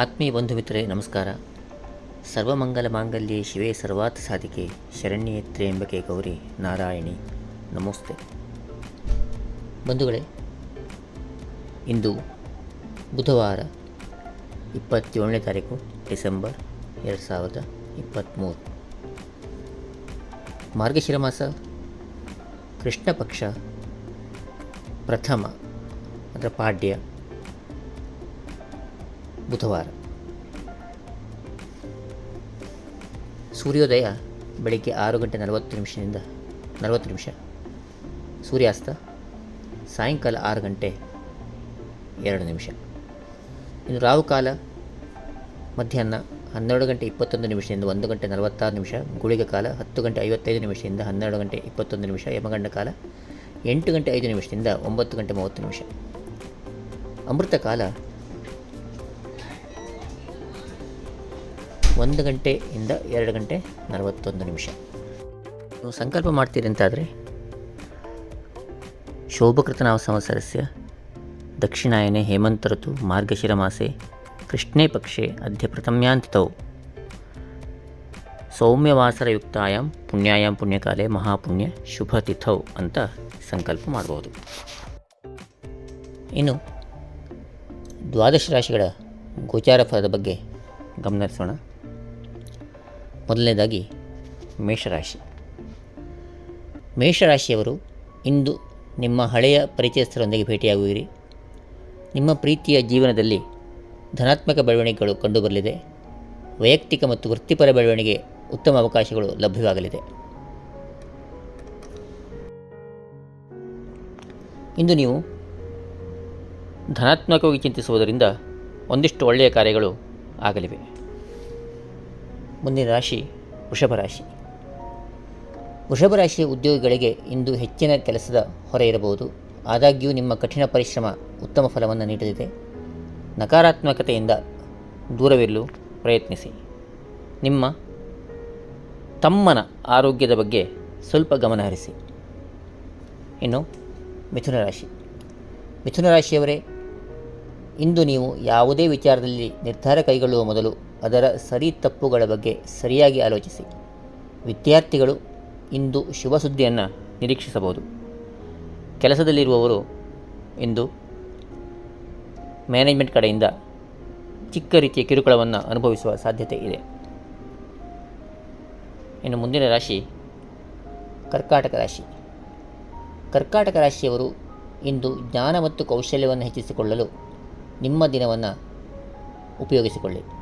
ಆತ್ಮೀಯ ಬಂಧು ಮಿತ್ರರೇ ನಮಸ್ಕಾರ. ಸರ್ವಮಂಗಲ ಮಾಂಗಲ್ಯ ಶಿವೇ ಸರ್ವಾತ್ ಸಾಧಿಕೆ ಶರಣ್ಯೇ ಎಂಬಕೆ ಗೌರಿ ನಾರಾಯಣಿ. ನಮಸ್ತೆ. ಬಂಧುಗಳೇ, ಇಂದು ಬುಧವಾರ ಇಪ್ಪತ್ತೇಳನೇ ತಾರೀಕು ಡಿಸೆಂಬರ್ ಎರಡು ಸಾವಿರದ ಇಪ್ಪತ್ತ್ಮೂರು. ಮಾರ್ಗಶಿರ ಮಾಸ ಕೃಷ್ಣ ಪಕ್ಷ ಪ್ರಥಮ, ಅದರ ಪಾಡ್ಯ ಬುಧವಾರ. ಸೂರ್ಯೋದಯ ಬೆಳಿಗ್ಗೆ ಆರು ಗಂಟೆ ನಲವತ್ತು ನಿಮಿಷದಿಂದ ನಲವತ್ತು ನಿಮಿಷ. ಸೂರ್ಯಾಸ್ತ ಸಾಯಂಕಾಲ ಆರು ಗಂಟೆ ಎರಡು ನಿಮಿಷ. ಇನ್ನು ರಾಹುಕಾಲ ಮಧ್ಯಾಹ್ನ ಹನ್ನೆರಡು ಗಂಟೆ ಇಪ್ಪತ್ತೊಂದು ನಿಮಿಷದಿಂದ ಒಂದು ಗಂಟೆ ನಲವತ್ತಾರು ನಿಮಿಷ, ಗುಳಿಗೆ ಕಾಲ ಹತ್ತು ಗಂಟೆ ಐವತ್ತೈದು ನಿಮಿಷದಿಂದ ಹನ್ನೆರಡು ಗಂಟೆ ಇಪ್ಪತ್ತೊಂದು ನಿಮಿಷ, ಯಮಗಂಡ ಕಾಲ ಎಂಟು ಗಂಟೆ ಐದು ನಿಮಿಷದಿಂದ ಒಂಬತ್ತು ಗಂಟೆ ಮೂವತ್ತು ನಿಮಿಷ. ಅಮೃತ ಕಾಲ ಒಂದು ಗಂಟೆಯಿಂದ ಎರಡು ಗಂಟೆ ನಲವತ್ತೊಂದು ನಿಮಿಷ. ನೀವು ಸಂಕಲ್ಪ ಮಾಡ್ತೀರಿ ಅಂತಾದರೆ ಶೋಭಕೃತನಾಮ ಸಂವತ್ಸರಸ್ಯ ದಕ್ಷಿಣಾಯನೆ ಹೇಮಂತ ಋತು ಮಾರ್ಗಶಿರ ಮಾಸೆ ಕೃಷ್ಣೇ ಪಕ್ಷೆ ಅದ್ಯ ಪ್ರಥಮ್ಯಾಂತಿತೌ ಸೌಮ್ಯವಾಸರಯುಕ್ತಾಯಾಂ ಪುಣ್ಯಾಯಾಂ ಪುಣ್ಯಕಾಲೆ ಮಹಾಪುಣ್ಯ ಶುಭ ತಿಥೌ ಅಂತ ಸಂಕಲ್ಪ ಮಾಡ್ಬೋದು. ಇನ್ನು ದ್ವಾದಶ ರಾಶಿಗಳ ಗೋಚಾರ ಫಲದ ಬಗ್ಗೆ ಗಮನಿಸೋಣ ಮೊದಲನೇದಾಗಿ ಮೇಷರಾಶಿ. ಮೇಷರಾಶಿಯವರು ಇಂದು ನಿಮ್ಮ ಹಳೆಯ ಪರಿಚಯಸ್ಥರೊಂದಿಗೆ ಭೇಟಿಯಾಗುವಿರಿ. ನಿಮ್ಮ ಪ್ರೀತಿಯ ಜೀವನದಲ್ಲಿ ಧನಾತ್ಮಕ ಬೆಳವಣಿಗೆಗಳು ಕಂಡುಬರಲಿದೆ. ವೈಯಕ್ತಿಕ ಮತ್ತು ವೃತ್ತಿಪರ ಬೆಳವಣಿಗೆ ಉತ್ತಮ ಅವಕಾಶಗಳು ಲಭ್ಯವಾಗಲಿದೆ. ಇಂದು ನೀವು ಧನಾತ್ಮಕವಾಗಿ ಚಿಂತಿಸುವುದರಿಂದ ಒಂದಿಷ್ಟು ಒಳ್ಳೆಯ ಕಾರ್ಯಗಳು ಆಗಲಿವೆ. ಮುಂದಿನ ರಾಶಿ ವೃಷಭ ರಾಶಿ. ವೃಷಭ ರಾಶಿಯ ಉದ್ಯೋಗಿಗಳಿಗೆ ಇಂದು ಹೆಚ್ಚಿನ ಕೆಲಸದ ಹೊರೆ ಇರಬಹುದು. ಆದಾಗ್ಯೂ ನಿಮ್ಮ ಕಠಿಣ ಪರಿಶ್ರಮ ಉತ್ತಮ ಫಲವನ್ನು ನೀಡಲಿದೆ. ನಕಾರಾತ್ಮಕತೆಯಿಂದ ದೂರವಿರಲು ಪ್ರಯತ್ನಿಸಿ. ನಿಮ್ಮ ತಮ್ಮನ ಆರೋಗ್ಯದ ಬಗ್ಗೆ ಸ್ವಲ್ಪ ಗಮನಹರಿಸಿ ಇನ್ನು ಮಿಥುನ ರಾಶಿ. ಮಿಥುನ ರಾಶಿಯವರೇ, ಇಂದು ನೀವು ಯಾವುದೇ ವಿಚಾರದಲ್ಲಿ ನಿರ್ಧಾರ ಕೈಗೊಳ್ಳುವ ಮೊದಲು ಅದರ ಸರಿ ತಪ್ಪುಗಳ ಬಗ್ಗೆ ಸರಿಯಾಗಿ ಆಲೋಚಿಸಿ. ವಿದ್ಯಾರ್ಥಿಗಳು ಇಂದು ಶುಭ ಸುದ್ದಿಯನ್ನು ನಿರೀಕ್ಷಿಸಬಹುದು. ಕೆಲಸದಲ್ಲಿರುವವರು ಇಂದು ಮ್ಯಾನೇಜ್ಮೆಂಟ್ ಕಡೆಯಿಂದ ಚಿಕ್ಕ ರೀತಿಯ ಕಿರುಕುಳವನ್ನು ಅನುಭವಿಸುವ ಸಾಧ್ಯತೆ ಇದೆ. ಇನ್ನು ಮುಂದಿನ ರಾಶಿ ಕರ್ಕಾಟಕ ರಾಶಿ. ಕರ್ಕಾಟಕ ರಾಶಿಯವರು ಇಂದು ಜ್ಞಾನ ಮತ್ತು ಕೌಶಲ್ಯವನ್ನು ಹೆಚ್ಚಿಸಿಕೊಳ್ಳಲು ನಿಮ್ಮ ದಿನವನ್ನು ಉಪಯೋಗಿಸಿಕೊಳ್ಳಿ.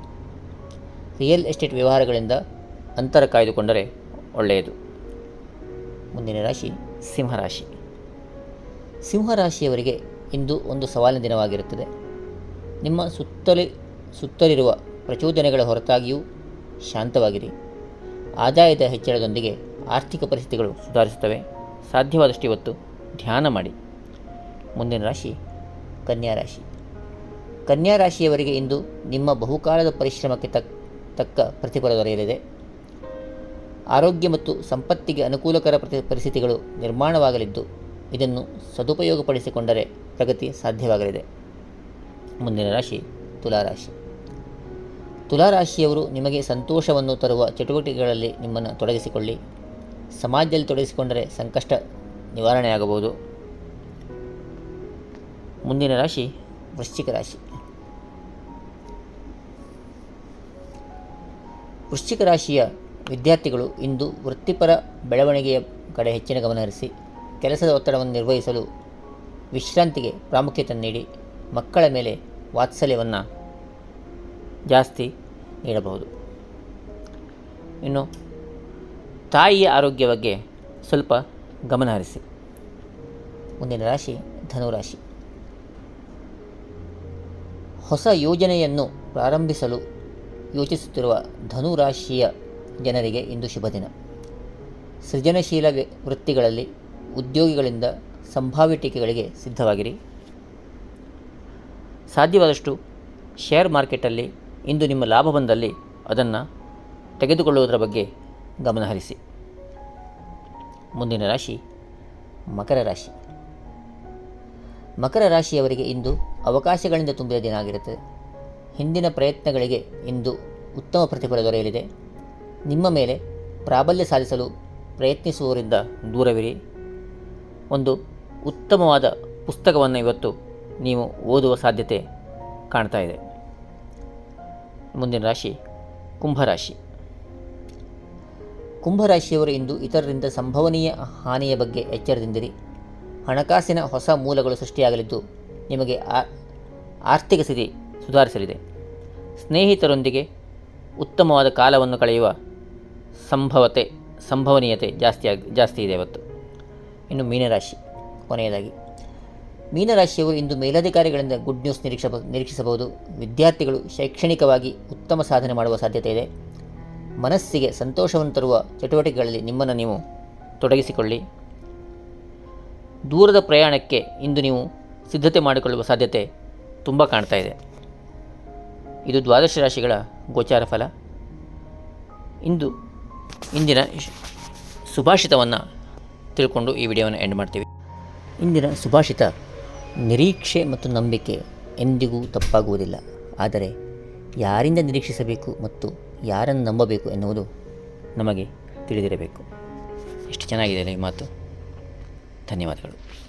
ರಿಯಲ್ ಎಸ್ಟೇಟ್ ವ್ಯವಹಾರಗಳಿಂದ ಅಂತರ ಕಾಯ್ದುಕೊಂಡರೆ ಒಳ್ಳೆಯದು. ಮುಂದಿನ ರಾಶಿ ಸಿಂಹರಾಶಿ ಸಿಂಹರಾಶಿಯವರಿಗೆ ಇಂದು ಒಂದು ಸವಾಲಿನ ದಿನವಾಗಿರುತ್ತದೆ. ನಿಮ್ಮ ಸುತ್ತಲೇ, ಸುತ್ತಲಿರುವ ಪ್ರಚೋದನೆಗಳ ಹೊರತಾಗಿಯೂ ಶಾಂತವಾಗಿರಿ. ಆದಾಯದ ಹೆಚ್ಚಳದೊಂದಿಗೆ ಆರ್ಥಿಕ ಪರಿಸ್ಥಿತಿಗಳು ಸುಧಾರಿಸುತ್ತವೆ. ಸಾಧ್ಯವಾದಷ್ಟು ಇವತ್ತು ಧ್ಯಾನ ಮಾಡಿ. ಮುಂದಿನ ರಾಶಿ ಕನ್ಯಾ ರಾಶಿ. ಕನ್ಯಾ ರಾಶಿಯವರಿಗೆ ಇಂದು ನಿಮ್ಮ ಬಹುಕಾಲದ ಪರಿಶ್ರಮಕ್ಕೆ ತಕ್ ತಕ್ಕ ಪ್ರತಿಫಲ ದೊರೆಯಲಿದೆ. ಆರೋಗ್ಯ ಮತ್ತು ಸಂಪತ್ತಿಗೆ ಅನುಕೂಲಕರ ಪರಿಸ್ಥಿತಿಗಳು ನಿರ್ಮಾಣವಾಗಲಿದ್ದು, ಇದನ್ನು ಸದುಪಯೋಗಪಡಿಸಿಕೊಂಡರೆ ಪ್ರಗತಿ ಸಾಧ್ಯವಾಗಲಿದೆ. ಮುಂದಿನ ರಾಶಿ ತುಲಾರಾಶಿ ತುಲಾರಾಶಿಯವರು ನಿಮಗೆ ಸಂತೋಷವನ್ನು ತರುವ ಚಟುವಟಿಕೆಗಳಲ್ಲಿ ನಿಮ್ಮನ್ನು ತೊಡಗಿಸಿಕೊಳ್ಳಿ. ಸಮಾಜದಲ್ಲಿ ತೊಡಗಿಸಿಕೊಂಡರೆ ಸಂಕಷ್ಟ ನಿವಾರಣೆಯಾಗಬಹುದು. ಮುಂದಿನ ರಾಶಿ ವೃಶ್ಚಿಕ ರಾಶಿ. ವೃಶ್ಚಿಕ ರಾಶಿಯ ವಿದ್ಯಾರ್ಥಿಗಳು ಇಂದು ವೃತ್ತಿಪರ ಬೆಳವಣಿಗೆಯ ಕಡೆ ಹೆಚ್ಚಿನ ಗಮನ ಹರಿಸಿ ಕೆಲಸದ ಒತ್ತಡವನ್ನು ನಿರ್ವಹಿಸಲು ವಿಶ್ರಾಂತಿಗೆ ಪ್ರಾಮುಖ್ಯತೆ ನೀಡಿ ಮಕ್ಕಳ ಮೇಲೆ ವಾತ್ಸಲ್ಯವನ್ನು ಜಾಸ್ತಿ ನೀಡಬಹುದು. ಇನ್ನು ತಾಯಿಯ ಆರೋಗ್ಯ ಬಗ್ಗೆ ಸ್ವಲ್ಪ ಗಮನ ಹರಿಸಿ. ಮುಂದಿನ ರಾಶಿ ಧನುರಾಶಿ. ಹೊಸ ಯೋಜನೆಯನ್ನು ಪ್ರಾರಂಭಿಸಲು ಯೋಚಿಸುತ್ತಿರುವ ಧನುರಾಶಿಯ ಜನರಿಗೆ ಇಂದು ಶುಭ ದಿನ. ಸೃಜನಶೀಲ ವೃತ್ತಿಗಳಲ್ಲಿ ಉದ್ಯೋಗಿಗಳಿಂದ ಸಂಭಾವ್ಯ ಟೀಕೆಗಳಿಗೆ ಸಿದ್ಧವಾಗಿರಿ. ಸಾಧ್ಯವಾದಷ್ಟು ಶೇರ್ ಮಾರ್ಕೆಟಲ್ಲಿ ಇಂದು ನಿಮ್ಮ ಲಾಭ ಬಂದಲ್ಲಿ ಅದನ್ನು ತೆಗೆದುಕೊಳ್ಳುವುದರ ಬಗ್ಗೆ ಗಮನಹರಿಸಿ ಮುಂದಿನ ರಾಶಿ ಮಕರ ರಾಶಿ. ಮಕರ ರಾಶಿಯವರಿಗೆ ಇಂದು ಅವಕಾಶಗಳಿಂದ ತುಂಬಿದ ದಿನ ಆಗಿರುತ್ತದೆ ಹಿಂದಿನ ಪ್ರಯತ್ನಗಳಿಗೆ ಇಂದು ಉತ್ತಮ ಪ್ರತಿಫಲ ದೊರೆಯಲಿದೆ. ನಿಮ್ಮ ಮೇಲೆ ಪ್ರಾಬಲ್ಯ ಸಾಧಿಸಲು ಪ್ರಯತ್ನಿಸುವವರಿಂದ ದೂರವಿರಿ. ಒಂದು ಉತ್ತಮವಾದ ಪುಸ್ತಕವನ್ನು ಇವತ್ತು ನೀವು ಓದುವ ಸಾಧ್ಯತೆ ಕಾಣ್ತಾ ಇದೆ. ಮುಂದಿನ ರಾಶಿ ಕುಂಭರಾಶಿ. ಕುಂಭರಾಶಿಯವರು ಇಂದು ಇತರರಿಂದ ಸಂಭವನೀಯ ಹಾನಿಯ ಬಗ್ಗೆ ಎಚ್ಚರದಿಂದಿರಿ. ಹಣಕಾಸಿನ ಹೊಸ ಮೂಲಗಳು ಸೃಷ್ಟಿಯಾಗಲಿದ್ದು ನಿಮಗೆ ಆರ್ಥಿಕ ಸ್ಥಿತಿ ಸುಧಾರಿಸಲಿದೆ. ಸ್ನೇಹಿತರೊಂದಿಗೆ ಉತ್ತಮವಾದ ಕಾಲವನ್ನು ಕಳೆಯುವ ಸಂಭವತೆ, ಸಂಭವನೀಯತೆ ಜಾಸ್ತಿ ಆಗಿ, ಜಾಸ್ತಿ ಇದೆ ಇವತ್ತು ಇನ್ನು ಮೀನರಾಶಿ, ಕೊನೆಯದಾಗಿ. ಮೀನರಾಶಿಯವರು ಇಂದು ಮೇಲಧಿಕಾರಿಗಳಿಂದ ಗುಡ್ ನ್ಯೂಸ್ ನಿರೀಕ್ಷ ನಿರೀಕ್ಷಿಸಬಹುದು. ವಿದ್ಯಾರ್ಥಿಗಳು ಶೈಕ್ಷಣಿಕವಾಗಿ ಉತ್ತಮ ಸಾಧನೆ ಮಾಡುವ ಸಾಧ್ಯತೆ ಇದೆ. ಮನಸ್ಸಿಗೆ ಸಂತೋಷವನ್ನು ತರುವ ಚಟುವಟಿಕೆಗಳಲ್ಲಿ ನಿಮ್ಮನ್ನು ನೀವು ತೊಡಗಿಸಿಕೊಳ್ಳಿ. ದೂರದ ಪ್ರಯಾಣಕ್ಕೆ ಇಂದು ನೀವು ಸಿದ್ಧತೆ ಮಾಡಿಕೊಳ್ಳುವ ಸಾಧ್ಯತೆ ತುಂಬ ಕಾಣ್ತಾ ಇದೆ. ಇದು ದ್ವಾದಶ ರಾಶಿಗಳ ಗೋಚಾರ ಫಲ. ಇಂದು, ಇಂದಿನ ಸುಭಾಷಿತವನ್ನು ತಿಳ್ಕೊಂಡು ಈ ವಿಡಿಯೋವನ್ನು ಎಂಡ್ ಮಾಡ್ತೀವಿ. ಇಂದಿನ ಸುಭಾಷಿತ ನಿರೀಕ್ಷೆ ಮತ್ತು ನಂಬಿಕೆ ಎಂದಿಗೂ ತಪ್ಪಾಗುವುದಿಲ್ಲ. ಆದರೆ ಯಾರಿಂದ ನಿರೀಕ್ಷಿಸಬೇಕು ಮತ್ತು ಯಾರನ್ನು ನಂಬಬೇಕು ಎನ್ನುವುದು ನಮಗೆ ತಿಳಿದಿರಬೇಕು. ಎಷ್ಟು ಚೆನ್ನಾಗಿದೆ ಈ ಮಾತು. ಧನ್ಯವಾದಗಳು.